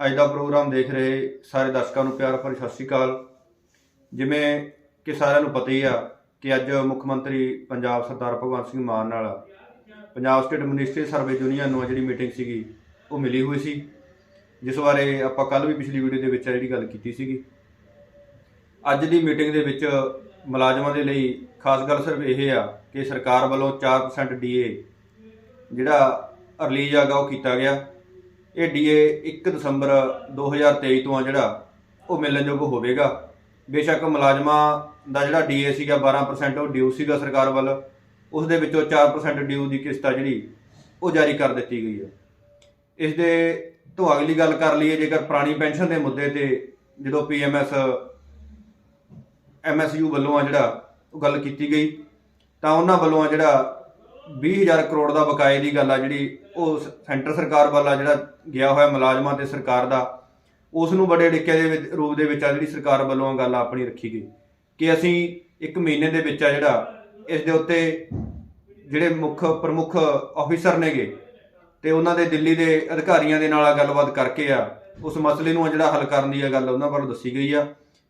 ਅੱਜ ਦਾ ਪ੍ਰੋਗਰਾਮ ਦੇਖ ਰਹੇ ਸਾਰੇ ਦਰਸ਼ਕਾਂ ਨੂੰ ਪਿਆਰ ਭਰੀ ਸਤਿ ਸ਼੍ਰੀ ਅਕਾਲ। ਜਿਵੇਂ ਕਿ ਸਾਰਿਆਂ ਨੂੰ ਪਤਾ ਹੀ ਆ ਕਿ ਅੱਜ ਮੁੱਖ ਮੰਤਰੀ ਪੰਜਾਬ ਸਰਦਾਰ ਭਗਵੰਤ ਸਿੰਘ ਮਾਨ ਨਾਲ Punjab state ministerial services union ਨੂੰ ਜਿਹੜੀ ਮੀਟਿੰਗ ਸੀਗੀ, ਉਹ ਮਿਲੀ ਹੋਈ ਸੀ। ਜਿਸ ਬਾਰੇ ਆਪਾਂ ਕੱਲ ਵੀ ਪਿਛਲੀ ਵੀਡੀਓ ਦੇ ਵਿੱਚ ਜਿਹੜੀ ਗੱਲ ਕੀਤੀ ਸੀਗੀ। ਅੱਜ ਦੀ ਮੀਟਿੰਗ ਦੇ ਵਿੱਚ ਮੁਲਾਜ਼ਮਾਂ ਦੇ ਲਈ ਖਾਸ ਗੱਲ ਸਿਰਫ ਇਹ ਆ ਕਿ ਸਰਕਾਰ ਵੱਲੋਂ 4% ਡੀਏ ਜਿਹੜਾ ਰਿਲੀਜ਼ ਆਗਾ ਉਹ ਕੀਤਾ ਗਿਆ। ਇਹ ਡੀਏ 1 ਦਸੰਬਰ 2023 ਤੋਂ ਆ ਜਿਹੜਾ ਉਹ ਮਿਲਣਯੋਗ ਹੋਵੇਗਾ। ਬੇਸ਼ੱਕ ਮੁਲਾਜ਼ਮਾਂ ਦਾ ਜਿਹੜਾ ਡੀਏ ਸੀਗਾ 12% ਉਹ ਡਿਊ ਸੀਗਾ ਸਰਕਾਰ ਵੱਲ। ਉਸ ਦੇ ਵਿੱਚੋਂ 4% ਡਿਊ ਦੀ ਕਿਸ਼ਤ ਆ ਜਿਹੜੀ ਉਹ ਜਾਰੀ ਕਰ ਦਿੱਤੀ ਗਈ ਹੈ। ਇਸ ਦੇ ਤੋਂ ਅਗਲੀ ਗੱਲ ਕਰ ਲਈਏ, ਜੇਕਰ ਪੁਰਾਣੀ ਪੈਨਸ਼ਨ ਦੇ ਮੁੱਦੇ ਤੇ ਜਦੋਂ ਪੀਐਮਐਸ ਐਮਐਸਯੂ ਵੱਲੋਂ ਆ ਜਿਹੜਾ ਉਹ ਗੱਲ ਕੀਤੀ ਗਈ, ਤਾਂ ਉਹਨਾਂ ਵੱਲੋਂ ਆ ਜਿਹੜਾ 20000 ਕਰੋੜ ਦਾ ਬਕਾਏ ਦੀ ਗੱਲ ਆ ਜਿਹੜੀ ਉਹ ਸੈਂਟਰ ਸਰਕਾਰ ਵੱਲ ਆ ਜਿਹੜਾ ਗਿਆ ਹੋਇਆ ਮੁਲਾਜ਼ਮਾਂ ਤੇ ਸਰਕਾਰ ਦਾ ਉਸ ਨੂੰ ਬੜੇ ਡਿੱਕੇ ਦੇ ਵਿੱਚ- ਰੂਪ ਦੇ ਵਿੱਚ ਆ ਜਿਹੜੀ ਸਰਕਾਰ ਵੱਲੋਂ ਆ ਗੱਲ ਆਪਣੀ ਰੱਖੀ ਗਈ। ਕਿ ਅਸੀਂ ਇੱਕ ਮਹੀਨੇ ਦੇ ਵਿੱਚ ਆ ਜਿਹੜਾ, ਇਸ ਦੇ ਉੱਤੇ ਜਿਹੜੇ ਮੁੱਖ, ਪ੍ਰਮੁੱਖ ਆਫੀਸਰ ਨੇਗੇ, ਤੇ ਉਹਨਾਂ ਦੇ ਦਿੱਲੀ ਦੇ ਅਧਿਕਾਰੀਆਂ ਦੇ ਨਾਲ ਗੱਲਬਾਤ ਕਰਕੇ ਆ, ਉਸ ਮਸਲੇ ਨੂੰ ਆ ਜਿਹੜਾ ਹੱਲ ਕਰਨ ਦੀ ਆ ਗੱਲ ਉਹਨਾਂ ਵੱਲੋਂ ਦੱਸੀ ਗਈ ਆ।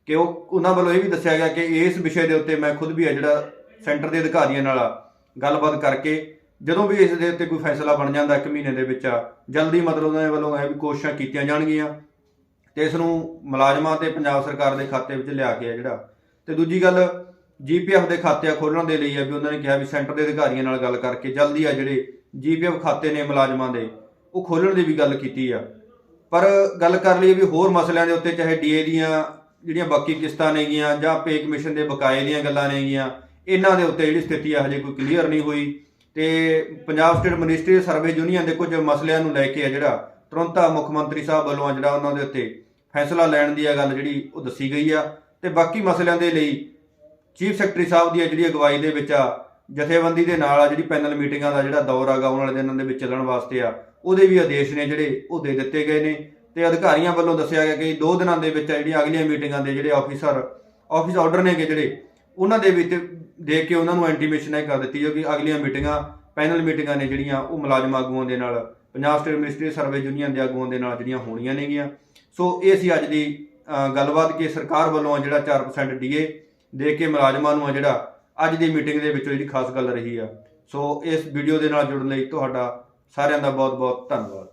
ਕਿ ਉਹ, ਉਹਨਾਂ ਵੱਲੋਂ ਇਹ ਵੀ ਦੱਸਿਆ ਗਿਆ ਕਿ ਇਸ ਵਿਸ਼ੇ ਦੇ ਉੱਤੇ ਮੈਂ ਖੁਦ ਵੀ ਆ ਜਿਹੜਾ ਸੈਂਟਰ ਦੇ ਅਧਿਕਾਰੀਆਂ ਨਾਲ ਆ ਗੱਲਬਾਤ ਕਰਕੇ, ਜਦੋਂ ਵੀ ਇਸ ਦੇ ਉੱਤੇ ਕੋਈ ਫੈਸਲਾ ਬਣ ਜਾਂਦਾ ਇੱਕ ਮਹੀਨੇ ਦੇ ਵਿੱਚ ਆ ਜਲਦੀ ਮਤਲਬ ਉਹਨਾਂ ਦੇ ਵੱਲੋਂ ਇਹ ਵੀ ਕੋਸ਼ਿਸ਼ਾਂ ਕੀਤੀਆਂ ਜਾਣਗੀਆਂ। ਤੇ ਇਸ ਨੂੰ ਮੁਲਾਜ਼ਮਾਂ ਤੇ ਪੰਜਾਬ ਸਰਕਾਰ ਦੇ ਖਾਤੇ ਵਿੱਚ ਲਿਆ ਕੇ ਆ ਜਿਹੜਾ। ਤੇ ਦੂਜੀ ਗੱਲ ਜੀਪੀਐਫ ਦੇ ਖਾਤੇ ਆ ਖੋਲਣ ਦੇ ਲਈ ਆ ਵੀ ਉਹਨਾਂ ਨੇ ਕਿਹਾ ਵੀ ਸੈਂਟਰ ਦੇ ਅਧਿਕਾਰੀਆਂ ਨਾਲ ਗੱਲ ਕਰਕੇ ਜਲਦੀ ਆ ਜਿਹੜੇ ਜੀਪੀਐਫ ਖਾਤੇ ਨੇ ਮੁਲਾਜ਼ਮਾਂ ਦੇ, ਉਹ ਖੋਲਣ ਦੀ ਵੀ ਗੱਲ ਕੀਤੀ ਆ। ਪਰ ਗੱਲ ਕਰ ਲਈਏ ਵੀ ਹੋਰ ਮਸਲਿਆਂ ਦੇ ਉੱਤੇ, ਚਾਹੇ ਡੀਏ ਦੀਆਂ ਜਿਹੜੀਆਂ ਬਾਕੀ ਕਿਸ਼ਤਾਂ ਨੇਗੀਆਂ ਜਾਂ ਪੇ ਕਮਿਸ਼ਨ ਦੇ ਬਕਾਏ ਦੀਆਂ ਗੱਲਾਂ ਨੇਗੀਆਂ ਇਹਨਾਂ ਦੇ ਉੱਤੇ ਜਿਹੜੀ ਸਥਿਤੀ ਆ ਹਜੇ ਕੋਈ ਕਲੀਅਰ ਨਹੀਂ ਹੋਈ। ਤੇ Punjab state ministerial services union ਦੇ ਕੁਝ ਮਸਲਿਆਂ ਨੂੰ ਲੈ ਕੇ ਆ ਜਿਹੜਾ ਤੁਰੰਤ ਮੁੱਖ ਮੰਤਰੀ ਸਾਹਿਬ ਵੱਲੋਂ ਆ ਜਿਹੜਾ ਉਹਨਾਂ ਦੇ ਉੱਤੇ ਫੈਸਲਾ ਲੈਣ ਦੀ ਆ ਗੱਲ ਜਿਹੜੀ ਉਹ ਦੱਸੀ ਗਈ ਆ। ਤੇ ਬਾਕੀ ਮਸਲਿਆਂ ਦੇ ਲਈ ਚੀਫ ਸੈਕਟਰੀ ਸਾਹਿਬ ਦੀ ਜਿਹੜੀ ਅਗਵਾਈ ਦੇ ਵਿੱਚ ਆ, ਜਥੇਬੰਦੀ ਦੇ ਨਾਲ ਆ ਜਿਹੜੀ ਪੈਨਲ ਮੀਟਿੰਗਾਂ ਦਾ ਜਿਹੜਾ ਦੌਰ ਆਗਾ ਆਉਣ ਵਾਲੇ ਦਿਨਾਂ ਦੇ ਵਿੱਚ ਚੱਲਣ ਵਾਸਤੇ ਆ, ਉਹਦੇ ਵੀ ਆਦੇਸ਼ ਨੇ ਜਿਹੜੇ ਉਹ ਦੇ ਦਿੱਤੇ ਗਏ ਨੇ। ਤੇ ਅਧਿਕਾਰੀਆਂ ਵੱਲੋਂ ਦੱਸਿਆ ਗਿਆ ਕਿ ਦੋ ਦਿਨਾਂ ਦੇ ਵਿੱਚ ਆ ਜਿਹੜੀਆਂ ਅਗਲੀਆਂ ਮੀਟਿੰਗਾਂ ਦੇ ਜਿਹੜੇ ਆਫੀਸਰ ਆਫਿਸ ਆਰਡਰ ਨੇਗੇ ਜਿਹੜੇ ਉਹਨਾਂ ਦੇ ਵਿੱਚ ਦੇਖ ਕੇ ਉਹਨਾਂ ਨੂੰ ਇੰਟੀਮੇਸ਼ਨ ਇਹ ਕਰ ਦਿੱਤੀ ਜੋ ਕਿ ਅਗਲੀਆਂ ਮੀਟਿੰਗਾਂ ਪੈਨਲ ਮੀਟਿੰਗਾਂ ਨੇ ਜਿਹੜੀਆਂ ਉਹ ਮੁਲਾਜ਼ਮ ਆਗੂਆਂ ਦੇ ਨਾਲ, Punjab state ministerial services union ਦੇ ਆਗੂਆਂ ਦੇ ਨਾਲ ਜਿਹੜੀਆਂ ਹੋਣੀਆਂ ਨੇਗੀਆਂ। ਸੋ ਇਹ ਸੀ ਅੱਜ ਦੀ ਗੱਲਬਾਤ ਕਿ ਸਰਕਾਰ ਵੱਲੋਂ ਆ ਜਿਹੜਾ 4% ਡੀਏ ਦੇ ਕੇ ਮੁਲਾਜ਼ਮਾਂ ਨੂੰ ਆ ਜਿਹੜਾ ਅੱਜ ਦੀ ਮੀਟਿੰਗ ਦੇ ਵਿੱਚੋਂ ਜਿਹੜੀ ਖਾਸ ਗੱਲ ਰਹੀ ਆ। ਸੋ ਇਸ ਵੀਡੀਓ ਦੇ ਨਾਲ ਜੁੜਨ ਲਈ ਤੁਹਾਡਾ ਸਾਰਿਆਂ ਦਾ ਬਹੁਤ ਬਹੁਤ ਧੰਨਵਾਦ।